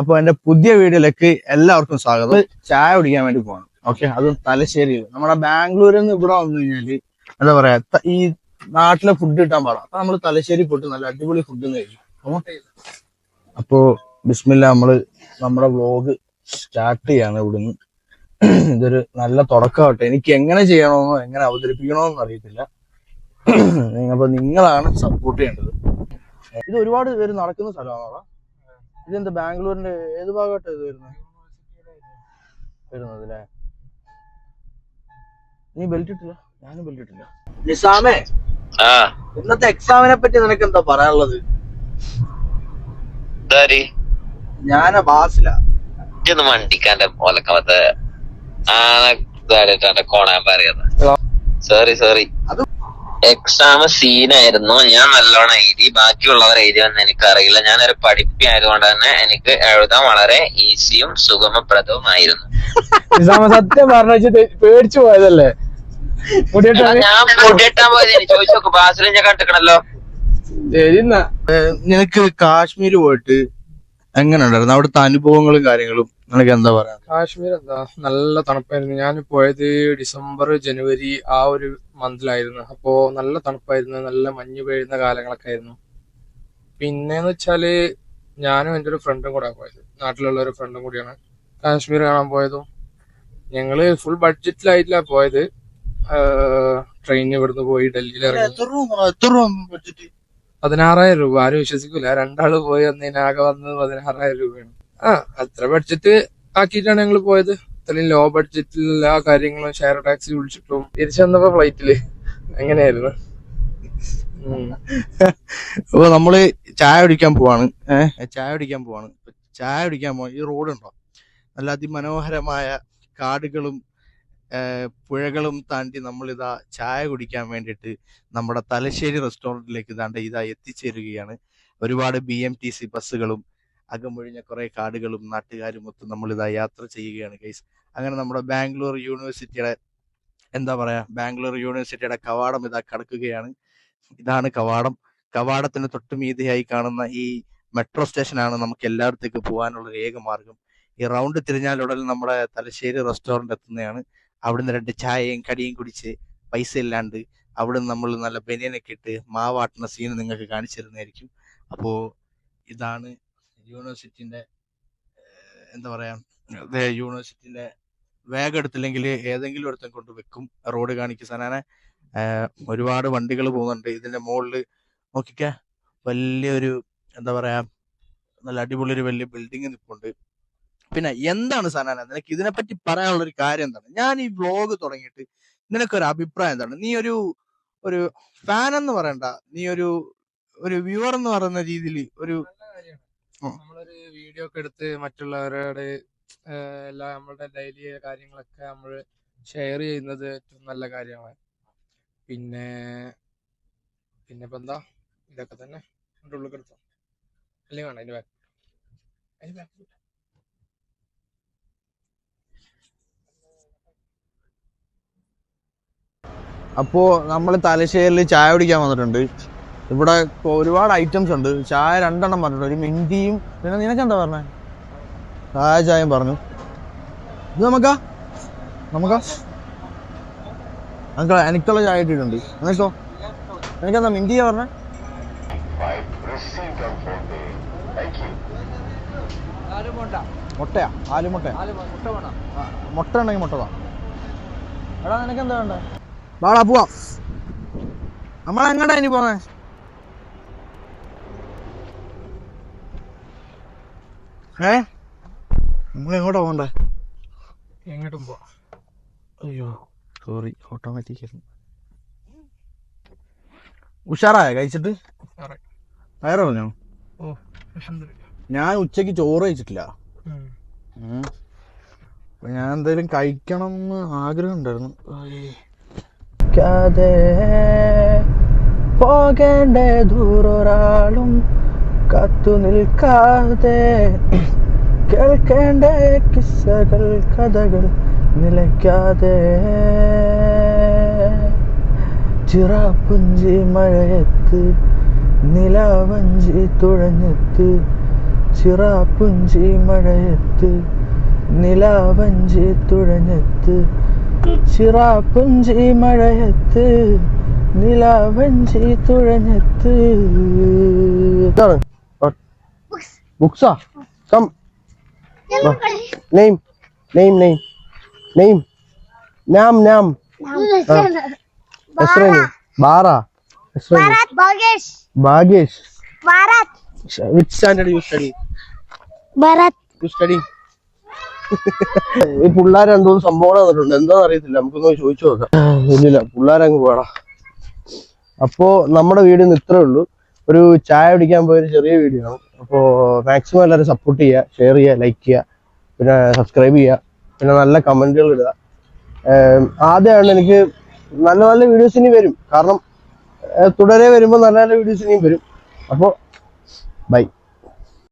അപ്പൊ എന്റെ പുതിയ വീഡിയോയിലേക്ക് എല്ലാവർക്കും സ്വാഗതം. ചായ കുടിക്കാൻ വേണ്ടി പോകണം ഓക്കെ അതും തലശ്ശേരിയിൽ. നമ്മുടെ ബാംഗ്ലൂരിൽ നിന്ന് ഇവിടെ വന്നു കഴിഞ്ഞാൽ എന്താ പറയാ ഈ നാട്ടിലെ ഫുഡ് കിട്ടാൻ പാടാം. അപ്പൊ നമ്മൾ തലശ്ശേരി പോയിട്ട് നല്ല അടിപൊളി ഫുഡ് കഴിക്കും. അപ്പൊ അപ്പോ ബിസ്മില്ല നമ്മൾ നമ്മുടെ വ്ലോഗ് സ്റ്റാർട്ട് ചെയ്യാണ് ഇവിടുന്ന്. ഇതൊരു നല്ല തുടക്കമാവട്ടെ. എനിക്ക് എങ്ങനെ ചെയ്യണമെന്നോ എങ്ങനെ അവതരിപ്പിക്കണമെന്നോ അറിയത്തില്ല. അപ്പൊ നിങ്ങളാണ് സപ്പോർട്ട് ചെയ്യേണ്ടത്. ഇത് ഒരുപാട് പേര് നടക്കുന്ന സ്ഥലമാണോ ഇതെന്താ ബാംഗ്ലൂരിന്റെ ഏത് ഭാഗമായിട്ട് ഇത് വരുന്നത് വരുന്നത് അല്ലേ നീ ബെൽറ്റ് ഇട്ടില്ല? ഞാനും ബെൽറ്റ് ഇട്ടില്ല. നിസാമേ ആ. ഇന്നത്തെ എക്സാമിനെ പറ്റി നിനക്ക് എന്താ പറയാനുള്ളത് ഞാനാ ബാസില ഇതൊന്ന് മണ്ടിക്കാന്റെ പോലക്കവത്ത് ആണെ കോണാൻ പറയുന്നത്. സോറി സോറി അത് എക്സാം സീനായിരുന്നു ഞാൻ നല്ലോണം എഴുതി. ബാക്കിയുള്ളവർ എഴുതിയെന്ന് എനിക്കറിയില്ല. ഞാനൊരു പഠിപ്പി ആയതുകൊണ്ട് തന്നെ എനിക്ക് എഴുതാൻ വളരെ ഈസിയും സുഗമപ്രദവുമായിരുന്നു. സത്യം പറഞ്ഞു പേടിച്ചു പോയതല്ലേ? ഞാൻ പൊടിയിട്ടാൻ പോയത്. ചോദിച്ചു ബാസിലും ഞാൻ കണ്ടിക്കണല്ലോ. നിനക്ക് കാശ്മീർ പോയിട്ട് എങ്ങനെ ഉണ്ടായിരുന്നു? അവിടുത്തെ അനുഭവങ്ങളും കാര്യങ്ങളും? നിനക്ക് എന്താ പറയാ? കാശ്മീർ എന്താ നല്ല തണുപ്പായിരുന്നു. ഞാൻ പോയത് ഡിസംബർ ജനുവരി ആ ഒരു മന്തിലായിരുന്നു. അപ്പോ നല്ല തണുപ്പായിരുന്നു. നല്ല മഞ്ഞ് പെയ്യുന്ന കാലങ്ങളൊക്കെ ആയിരുന്നു പിന്നെന്ന് വെച്ചാൽ ഞാനും എന്റെ ഒരു ഫ്രണ്ടും കൂടെ പോയത്. നാട്ടിലുള്ള ഒരു ഫ്രണ്ടും കൂടിയാണ്. കാശ്മീർ കാണാൻ പോയതും. ഞങ്ങൾ ഫുൾ ബഡ്ജറ്റിലായിട്ടില്ല പോയത്. ട്രെയിനിന് ഇവിടുന്ന് പോയി ഡൽഹിയിൽ ഇറങ്ങി. എത്ര രൂപ എത്ര രൂപ ബഡ്ജറ്റ് പതിനാറായിരം രൂപ. ആരും വിശ്വസിക്കൂല. രണ്ടാൾ പോയി അന്നതിനാകെ വന്നത് പതിനാറായിരം രൂപയാണ്. ആ അത്ര ബഡ്ജറ്റ് ആക്കിയിട്ടാണ് ഞങ്ങൾ പോയത്. ഇത്രയും ലോ ബഡ്ജറ്റിൽ എല്ലാ കാര്യങ്ങളും ഷെയർ ടാക്സി വിളിച്ചിട്ടും തിരിച്ചു വന്നപ്പോ ഫ്ലൈറ്റിൽ അങ്ങനെയായിരുന്നു. അപ്പൊ നമ്മൾ ചായ കുടിക്കാൻ പോവാണ്. ഏഹ് ചായ കുടിക്കാൻ പോവാണ്. ചായ കുടിക്കാൻ പോവാ. ഈ ഉണ്ടോ? നല്ല അതിമനോഹരമായ കാടുകളും പുഴകളും താണ്ടി നമ്മളിതാ ചായ കുടിക്കാൻ വേണ്ടിയിട്ട് നമ്മുടെ തലശ്ശേരി റെസ്റ്റോറന്റിലേക്ക് ഇതാണ്ട് ഇതാ എത്തിച്ചേരുകയാണ്. ഒരുപാട് ബി എം ടി സി ബസ്സുകളും അകമൊഴിഞ്ഞ കുറെ കാടുകളും നാട്ടുകാരും ഒത്ത് ഇതാ യാത്ര ചെയ്യുകയാണ് ഗൈസ് അങ്ങനെ നമ്മുടെ ബാംഗ്ലൂർ യൂണിവേഴ്സിറ്റിയുടെ എന്താ പറയാ ബാംഗ്ലൂർ യൂണിവേഴ്സിറ്റിയുടെ കവാടം ഇതാ കടക്കുകയാണ്. ഇതാണ് കവാടം. കവാടത്തിന് തൊട്ട് മീതിയായി കാണുന്ന ഈ മെട്രോ സ്റ്റേഷനാണ് നമുക്ക് എല്ലായിടത്തേക്ക് പോകാനുള്ള ഏക മാർഗം. ഈ റൗണ്ട് തിരിഞ്ഞാലുടൻ നമ്മുടെ തലശ്ശേരി റെസ്റ്റോറന്റ് എത്തുന്നതാണ്. അവിടുന്ന് രണ്ട് ചായയും കടിയും കുടിച്ച് പൈസ ഇല്ലാണ്ട് അവിടെ നമ്മൾ നല്ല ബനിയനൊക്കെ ഇട്ട് മാവാട്ടുന്ന സീൻ നിങ്ങൾക്ക് കാണിച്ചു തരുന്നതായിരിക്കും. അപ്പോ ഇതാണ് യൂണിവേഴ്സിറ്റിന്റെ എന്താ പറയാ യൂണിവേഴ്സിറ്റിന്റെ വേഗം എടുത്തില്ലെങ്കിൽ ഏതെങ്കിലും ഒരുത്തൻ കൊണ്ട് വെക്കും റോഡ് കാണിക്കും സനാനെ ഒരുപാട് വണ്ടികൾ പോകുന്നുണ്ട്. ഇതിന്റെ മുകളിൽ നോക്കിക്ക വലിയൊരു എന്താ പറയാ നല്ല അടിപൊളി ഒരു വലിയ ബിൽഡിംഗ് നിൽപ്പുണ്ട് പിന്നെ എന്താണ് സനാന നിനക്ക് ഇതിനെപ്പറ്റി പറയാനുള്ള ഒരു കാര്യം എന്താണ്? ഞാൻ ഈ വ്ലോഗ് തുടങ്ങിയിട്ട് നിനക്കൊരു അഭിപ്രായം എന്താണ്? നീ ഒരു ഒരു ഫാൻ എന്ന് പറയണ്ട. നീ ഒരു ഒരു വ്യൂവർ എന്ന് പറയുന്ന രീതിയിൽ ഒരു. നമ്മളൊരു വീഡിയോ ഒക്കെ എടുത്ത് മറ്റുള്ളവരോട് എല്ലാ നമ്മളുടെ ഡെയിലി കാര്യങ്ങളൊക്കെ നമ്മൾ ഷെയർ ചെയ്യുന്നത് ഏറ്റവും നല്ല കാര്യമാണ്. പിന്നെ പിന്നെ ഇപ്പൊ എന്താ? ഇതൊക്കെ തന്നെ. അതിന്റെ ഉള്ളിൽ എടുത്തോ അല്ലെങ്കിൽ വേണം അതിന്റെ ബാക്ക് നമ്മൾ തലശ്ശേരിയിൽ ചായ കുടിക്കാൻ വന്നിട്ടുണ്ട്. ഇവിടെ ഒരുപാട് ഐറ്റംസ് ഉണ്ട്. ചായ രണ്ടെണ്ണം പറഞ്ഞിട്ടുണ്ട്. ഒരു മിന്തിയും പിന്നെ നിനക്ക് എന്താ പറഞ്ഞേ? ചായ ചായയും പറഞ്ഞു. ഇത് നമുക്കാ? നമുക്കാ? നമുക്ക് എനിക്കുള്ള ചായ ഇട്ടിട്ടുണ്ട്. നിനക്കോ നിനക്കെന്താ മിന്തിയ പറഞ്ഞേ? മുട്ടയാ? ആലുമുട്ട മുട്ട. ഉണ്ടെങ്കിൽ മുട്ടതാ എടാ നിനക്ക് എന്താ വേണ്ടേ? വാടാ പോവാം. നമ്മൾ എങ്ങടാ ഇനി പോന്നെ? ഏ? നമ്മൾ എങ്ങോട്ടാ പോകണ്ടേ? എങ്ങോട്ടും പോവാം. അയ്യോ സോറി ഓട്ടോമാറ്റിക് ആയിരുന്നു. ഉഷാറായ കഴിച്ചിട്ട്? വയറോ പറഞ്ഞോ ഓ അൽഹംദുലില്ലാ. ഞാൻ ഉച്ചയ്ക്ക് ചോറ് കഴിച്ചിട്ടില്ല. ഞാൻ എന്തായാലും കഴിക്കണം എന്ന് ആഗ്രഹം ഉണ്ടായിരുന്നു. പോകേണ്ട ദൂരൊരാളും കത്തു നിൽക്കാതെ കേൾക്കേണ്ട കിസ്സകൾ കഥകൾ നിലയ്ക്കാതെ. ചിറാപ്പുഞ്ചി മഴയത്ത് നിലാവഞ്ചി തുഴഞ്ഞെത്ത് ചിറാപ്പുഞ്ചി മഴയത്ത് നിലാവഞ്ചി തുഴഞ്ഞെത്ത് ചിറാപ്പുഞ്ചി മഴയത്ത് നിലാവഞ്ചി തുഴഞ്ഞെത്ത്. ബുക്സാ കം നെയിം നെയിം നെയിം നെയിം നാം നാം എസ്രേനി ബാറ എസ്രേനി Bagesh. Bhagyesh Bharat. Which standard you study Bharat. You study ഈ പിള്ളേർ എന്തോന്ന് സംഭവം തന്നിട്ടുണ്ട് എന്താന്ന് അറിയത്തില്ല. നമുക്കൊന്ന് ചോദിച്ചു നോക്കാം. ഇല്ലില്ല പിള്ളേരങ്ങ് പോടാ. അപ്പോ നമ്മുടെ വീഡിയോ ഇന്ന് ഇത്രേ ഉള്ളൂ. ഒരു ചായ കുടിക്കാൻ പോയ ഒരു ചെറിയ വീഡിയോ ആണ്. അപ്പോൾ മാക്സിമം എല്ലാവരും സപ്പോർട്ട് ചെയ്യുക ഷെയർ ചെയ്യുക ലൈക്ക് ചെയ്യുക പിന്നെ സബ്സ്ക്രൈബ് ചെയ്യുക പിന്നെ നല്ല കമന്റുകൾ ഇടുക. ആദ്യമാണ് എനിക്ക് നല്ല നല്ല വീഡിയോസ് ഇനി വരും. കാരണം തുടരെ വരുമ്പോൾ നല്ല നല്ല വീഡിയോസ് ഇനിയും വരും. അപ്പോൾ ബൈ